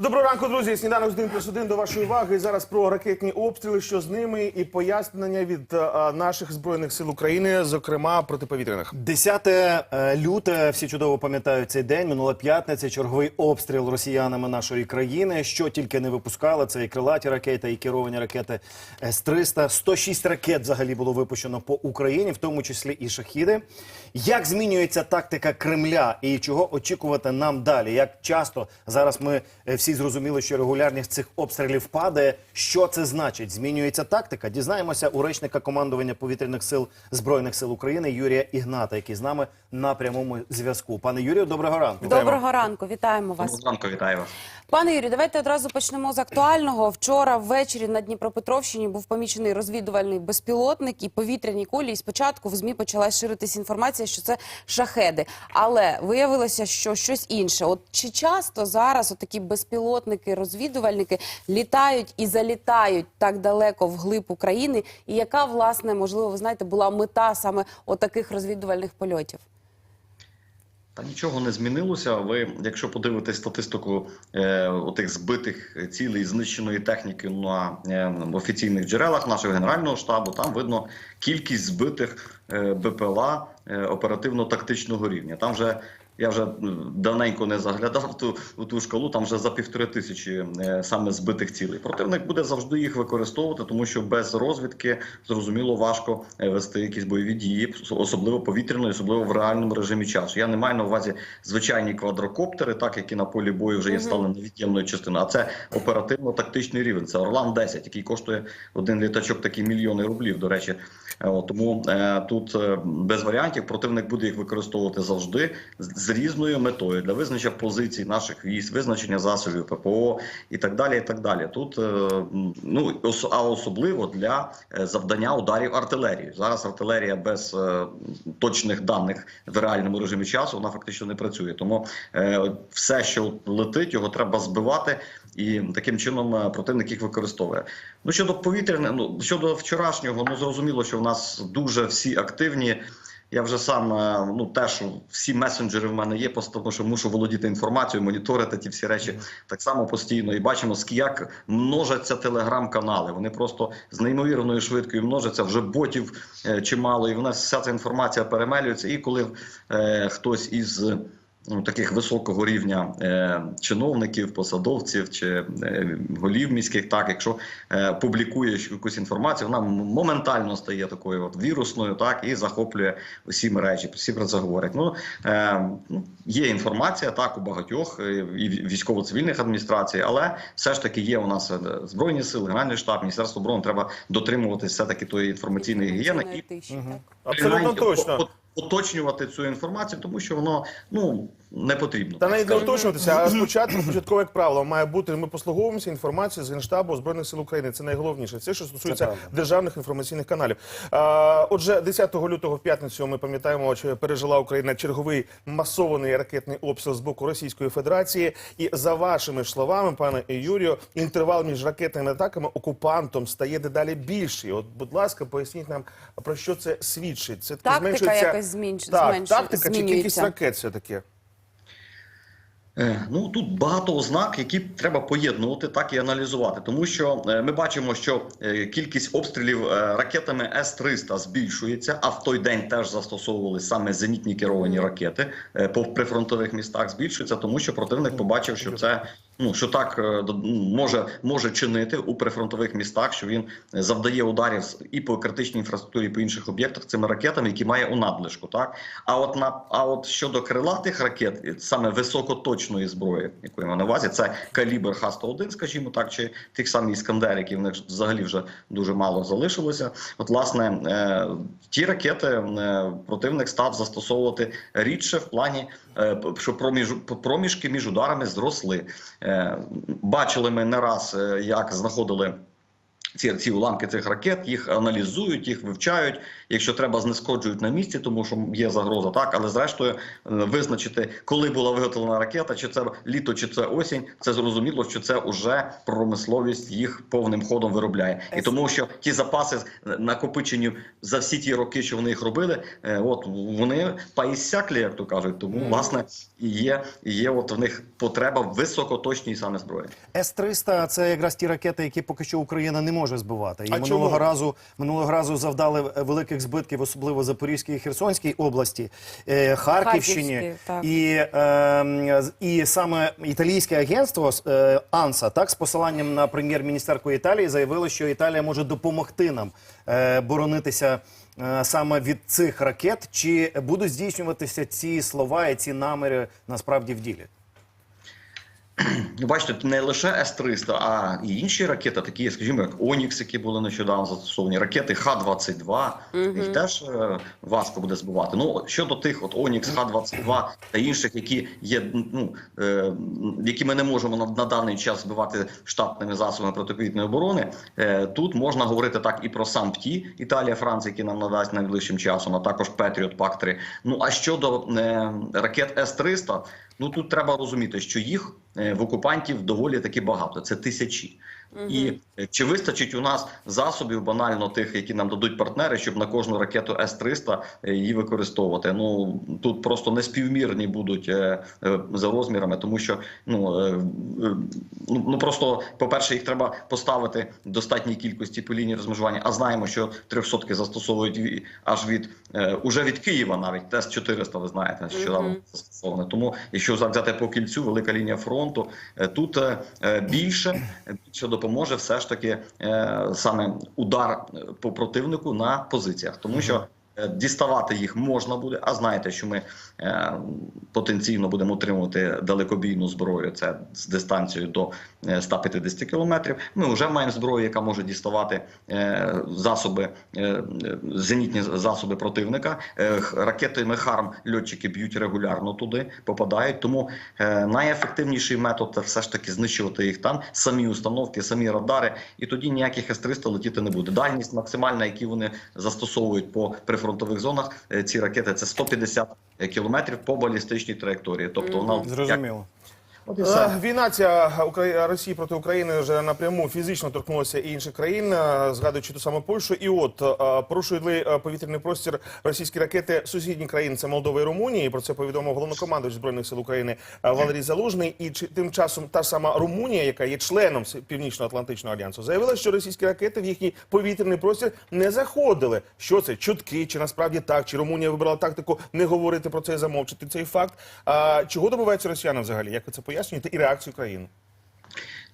Доброго ранку, друзі. Сніданок з 1 плюс 1 до вашої уваги. Зараз про ракетні обстріли, що з ними, і пояснення від е, наших збройних сил України, зокрема протиповітряних. 10 е, люте, всі чудово пам'ятають цей день. Минула п'ятниця, черговий обстріл росіянами нашої країни. Що тільки не випускали, це і крилаті ракети, і керовані ракети С-300. 106 ракет взагалі було випущено по Україні, в тому числі і шахіди. Як змінюється тактика Кремля і чого очікувати нам далі? Як часто зараз ми е, всі зрозуміли, що регулярність цих обстрілів падає. Що це значить? Змінюється тактика? Дізнаємося у речника командування повітряних сил збройних сил України Юрія Ігната, який з нами на прямому зв'язку. Пане Юрію, доброго ранку. Доброго ранку, вітаємо вас. Доброго ранку, вітаю вас. Пане Юрію, давайте одразу почнемо з актуального. Вчора ввечері на Дніпропетровщині був помічений розвідувальний безпілотник і повітряні кулі. І спочатку в змі почала ширитись інформація, що це шахеди, але виявилося, що щось інше. От чи часто зараз такі безпілотники, розвідувальники літають і залітають так далеко вглиб України? І яка власне можливо, ви знаєте, була мета саме отаких розвідувальних польотів? Та нічого не змінилося. Ви, якщо подивитесь статистику е, отих збитих цілей знищеної техніки на е, офіційних джерелах нашого генерального штабу, там видно кількість збитих е, БПЛА е, оперативно-тактичного рівня. Там вже я вже давненько не заглядав ту, в ту шкалу. Там вже за півтори тисячі е, саме збитих цілей. Противник буде завжди їх використовувати, тому що без розвідки зрозуміло важко е, вести якісь бойові дії, особливо повітряної, особливо в реальному режимі часу. Я не маю на увазі звичайні квадрокоптери, так які на полі бою вже є стали невід'ємною частиною. А це оперативно-тактичний рівень. Це Орлан 10 який коштує один літачок такі мільйони рублів. До речі, Е, тому тут без варіантів противник буде їх використовувати завжди з, різною метою для визначення позицій наших військ, визначення засобів ППО і так далі. І так далі. Тут е, ну а особливо для е, завдання ударів артилерії. Зараз артилерія без е, точних даних в реальному режимі часу вона фактично не працює. Тому все, що летить, його треба збивати. І таким чином противник їх використовує. Ну щодо повітряне, ну щодо вчорашнього, ну зрозуміло, що в нас дуже всі активні. Я вже сам е, ну теж всі месенджери в мене є, просто тому що мушу володіти інформацією, моніторити ті всі речі так само постійно. І бачимо, як множаться телеграм-канали. Вони просто з неймовірною швидкою множаться. Вже ботів е, чимало, і вона вся ця інформація перемелюється. І коли е, хтось із ну, таких високого рівня е, чиновників, посадовців чи е, голів міських, так якщо е, публікує якусь інформацію, вона моментально стає такою от вірусною, так і захоплює усі мережі. Всі про це говорять. Ну е, ну, є інформація так у багатьох е, і в- військово-цивільних адміністрацій, але все ж таки є у нас е, збройні сили, генеральний штаб, міністерство оборони. Треба дотримуватися все таки тої інформаційної гігієни і Абсолютно точно. Уточнювати цю інформацію, тому що воно ну не потрібно. Та навіть не уточнюватися, а спочатку початкове як правило має бути. Ми послуговуємося інформацією з генштабу збройних сил України. Це найголовніше. Це що стосується правда. державних інформаційних каналів. А, отже, 10 лютого в п'ятницю ми пам'ятаємо, що пережила Україна черговий масований ракетний обстріл з боку Російської Федерації. І за вашими ж словами, пане Юрію, інтервал між ракетними атаками окупантом стає дедалі більший. От, будь ласка, поясніть нам про що це свідчить. Це таки Тактика зменшується- якось зменш- так, зменшує- тактика чи кількість ракет все таки. Е, Ну тут багато ознак, які треба поєднувати, так і аналізувати, тому що е, ми бачимо, що е, кількість обстрілів ракетами С-300 збільшується, а в той день теж застосовували саме зенітні керовані ракети по прифронтових містах. Збільшується, тому що противник побачив, що це ну що так е, може може чинити у прифронтових містах, що він е, завдає ударів і по критичній інфраструктурі, і по інших об'єктах цими ракетами, які має у надлишку. Так а от на а от щодо крилатих ракет, е, саме високоточної зброї, яку я маю на увазі, це калібр Х-101, скажімо так, чи тих самих іскандер, які в них взагалі вже дуже мало залишилося. От власне ті ракети противник став застосовувати рідше в плані, що проміж, проміжки між ударами зросли. Е, Бачили ми не раз, е, як знаходили. Ці, ці уламки цих ракет, їх аналізують, їх вивчають. Якщо треба, знешкоджують на місці, тому що є загроза, так але зрештою е, визначити, коли була виготовлена ракета, чи це літо, чи це осінь, це зрозуміло, що це вже промисловість їх повним ходом виробляє, і тому що ті запаси е, накопичені за всі ті роки, що вони їх робили, е, от вони поіссяклі, як то кажуть. Тому власне є, є от в них потреба високоточній саме зброї. С-300 – це якраз ті ракети, які поки що Україна не може збивати. І А минулого чому? разу минулого разу завдали е, великих збитків, особливо Запорізькій і Херсонській області, е, Харківщині. І, е, і саме італійське агентство е, АНСА, так з посиланням на прем'єр-міністерку Італії, заявило, що Італія може допомогти нам е, боронитися. е, Саме від цих ракет, чи будуть здійснюватися ці слова і ці наміри насправді в ділі? Ну, бачите, не лише С-300, а і інші ракети, такі, скажімо, як Онікс, які були нещодавно застосовані, ракети Х-22, їх теж е, важко буде збивати. Ну, щодо тих, от Онікс, Х-22 та інших, які є, ну, е, які ми не можемо на, на даний час збивати штатними засобами протиповітряної оборони, е, тут можна говорити так і про сам ПТІ, Італія, Франція, які нам надасть найближчим часом, а також Петріот Пак-3. Ну, а щодо е, ракет С-300, Ну тут треба розуміти, що їх е, в окупантів доволі таки багато. Це тисячі. І е, чи вистачить у нас засобів банально тих, які нам дадуть партнери, щоб на кожну ракету С-300 е, її використовувати? Ну тут просто неспівмірні будуть е, е, за розмірами, тому що ну, е, е, ну, ну просто, по-перше, їх треба поставити в достатній кількості по лінії розмежування. А знаємо, що трьохсотки застосовують аж від е, уже від Києва, навіть тест 400 ви знаєте, нещодавно застосоване. Тому, якщо взяти по кільцю, велика лінія фронту, е, тут більше, більше допоможе все ж таки е, саме удар е, по противнику на позиціях, тому що. Е, Діставати їх можна буде, а знаєте, що ми е, потенційно будемо отримувати далекобійну зброю. Це з дистанцією до е, 150 кілометрів. Ми вже маємо зброю, яка може діставати е, засоби, е, е, зенітні засоби противника. Е, ракетами ХАРМ льотчики б'ють регулярно туди, попадають. Тому е, найефективніший метод це все ж таки знищувати їх там, самі установки, самі радари, і тоді ніяких С-300 летіти не буде. Дальність максимальна, які вони застосовують по прифронтових зонах, е, ці ракети це 150 кілометрів по балістичній траєкторії. Тобто вона Зрозуміло. Е, Війна ця Росії проти України вже напряму фізично торкнулася і інших країн, е, згадуючи ту саму Польщу. І от е, порушують ли е, повітряний простір російські ракети сусідні країни, це Молдова і Румунія. Про це повідомив головнокомандуючий збройних сил України Валерій Залужний. І чи- тим часом та сама Румунія, яка є членом Північно-Атлантичного альянсу, заявила, що російські ракети в їхній повітряний простір не заходили. Що це чутки? Чи насправді так? Чи Румунія вибрала тактику не говорити про це і замовчити цей факт? А чого добиваються росіяни взагалі? Як ви це пояснюєте? І реакцію країни?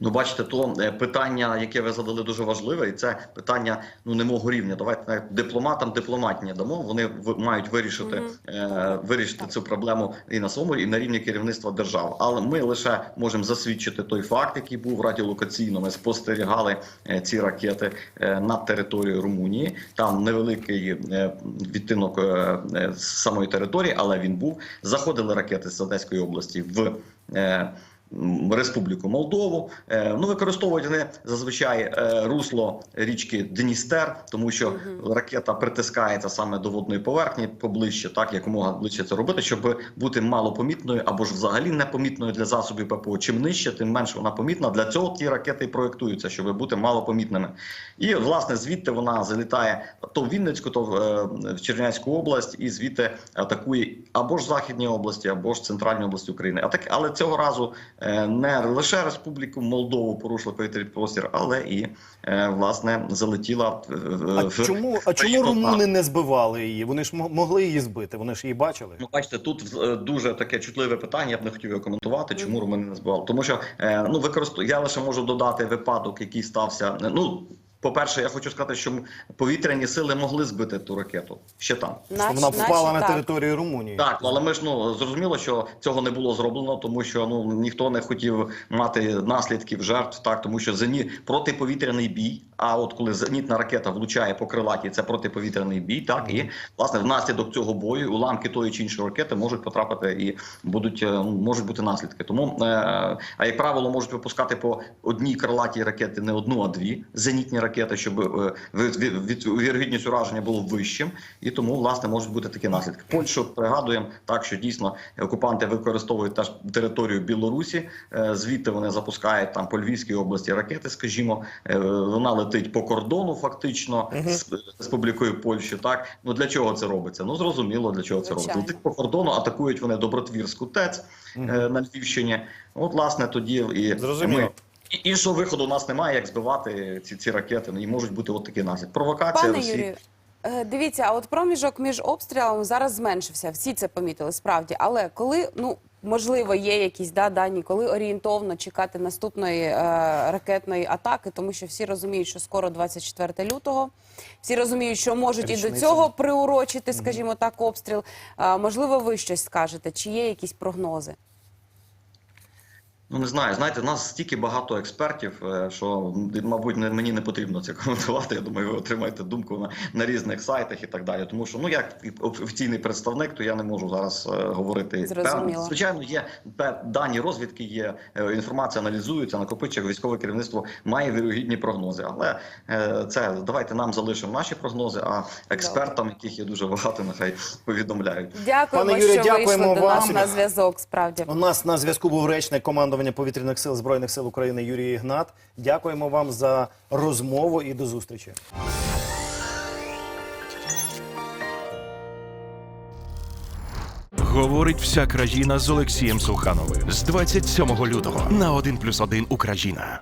Ну, бачите, то е, питання, яке ви задали, дуже важливе, і це питання ну не мого рівня. Давайте навіть дипломатам дипломатні дамо. Вони в- мають вирішити е, вирішити цю проблему і на своєму, і на рівні керівництва держав. Але ми лише можемо засвідчити той факт, який був радіолокаційно. Ми спостерігали е, ці ракети е, над територією Румунії. Там невеликий е, відтинок е, е, самої території, але він був. Заходили ракети з Одеської області в. Е, м, Республіку Молдову. Е, Ну, використовують вони зазвичай е, русло річки Дністер, тому що ракета притискається саме до водної поверхні поближче, так якомога ближче це робити, щоб бути малопомітною або ж взагалі непомітною для засобів ППО. Чим нижче, тим менше вона помітна. Для цього ті ракети і проєктуються, щоб бути малопомітними. І власне звідти вона залітає то в Вінницьку, то в, е, в Чернівецьку область, і звідти атакує або ж західні області, або ж центральні області України. А так, але цього разу не лише Республіку Молдову порушила повітряний простір, але і е, власне залетіла в, в- А в- чому, а чому румуни не збивали її? Вони ж могли її збити, вони ж її бачили. Ну, бачите, тут е, дуже таке чутливе питання. Я б не хотів його коментувати. Чому румуни не збивали? Тому що е, ну використу... я лише можу додати випадок, який стався. е, Ну по-перше, я хочу сказати, що повітряні сили могли збити ту ракету ще там. Що вона впала на територію Румунії. Так, але ми ж ну зрозуміло, що цього не було зроблено, тому що ну ніхто не хотів мати наслідків жертв, так тому що зені протиповітряний бій, А от коли зенітна ракета влучає по крилатій, це протиповітряний бій. Так і власне внаслідок цього бою уламки тої чи іншої ракети можуть потрапити і будуть е, ну, можуть бути наслідки. Тому е, а як правило можуть випускати по одній крилатій ракеті не одну, а дві зенітні ракети, щоб е, вірогідність ураження було вищим, і тому власне можуть бути такі наслідки. Польщу пригадуємо так, що дійсно окупанти використовують теж територію Білорусі. Звідти вони запускають там по Львівській області ракети. Скажімо, вона летить по кордону, фактично з Республікою Польщі. Так ну для чого це робиться? Ну зрозуміло для чого це Звичайно. робиться. Летить по кордону, атакують вони Добротвірську ТЕЦ е, на Львівщині. От, власне, тоді і Зрозуміло. ми- і- Іншого виходу у нас немає, як збивати ці, ці ракети. Ну, І можуть бути от такі наслідки. Провокація Пане Росії. Юрію, е, дивіться, а от проміжок між обстрілами зараз зменшився. Всі це помітили справді. Але коли ну можливо є якісь да, дані, коли орієнтовно чекати наступної е, ракетної атаки, тому що всі розуміють, що скоро 24 лютого. Всі розуміють, що можуть і до цього приурочити, скажімо так, обстріл. Е, можливо, ви щось скажете, чи є якісь прогнози? Ну не знаю, знаєте, в нас стільки багато експертів, е, що мабуть не- мені не потрібно це коментувати. Я думаю, ви отримаєте думку на, на різних сайтах і так далі. Тому що ну як офіційний представник, то я не можу зараз е, говорити. Зрозуміло. Звичайно, є дані розвідки, є е, інформація аналізується, накопичує військове керівництво має вірогідні прогнози. Але е, це давайте нам залишимо наші прогнози, а експертам, яких є дуже багато, нехай повідомляють. Дякуємо, Пане Юрію, що дякуємо вийшли до нас вам. на зв'язок. Справді. У нас на зв'язку був речник командування повітряних сил збройних сил України Юрій Ігнат. Дякуємо вам за розмову і до зустрічі. Говорить вся країна з Олексієм Сухановим з 27 лютого на 1+,1 Україна.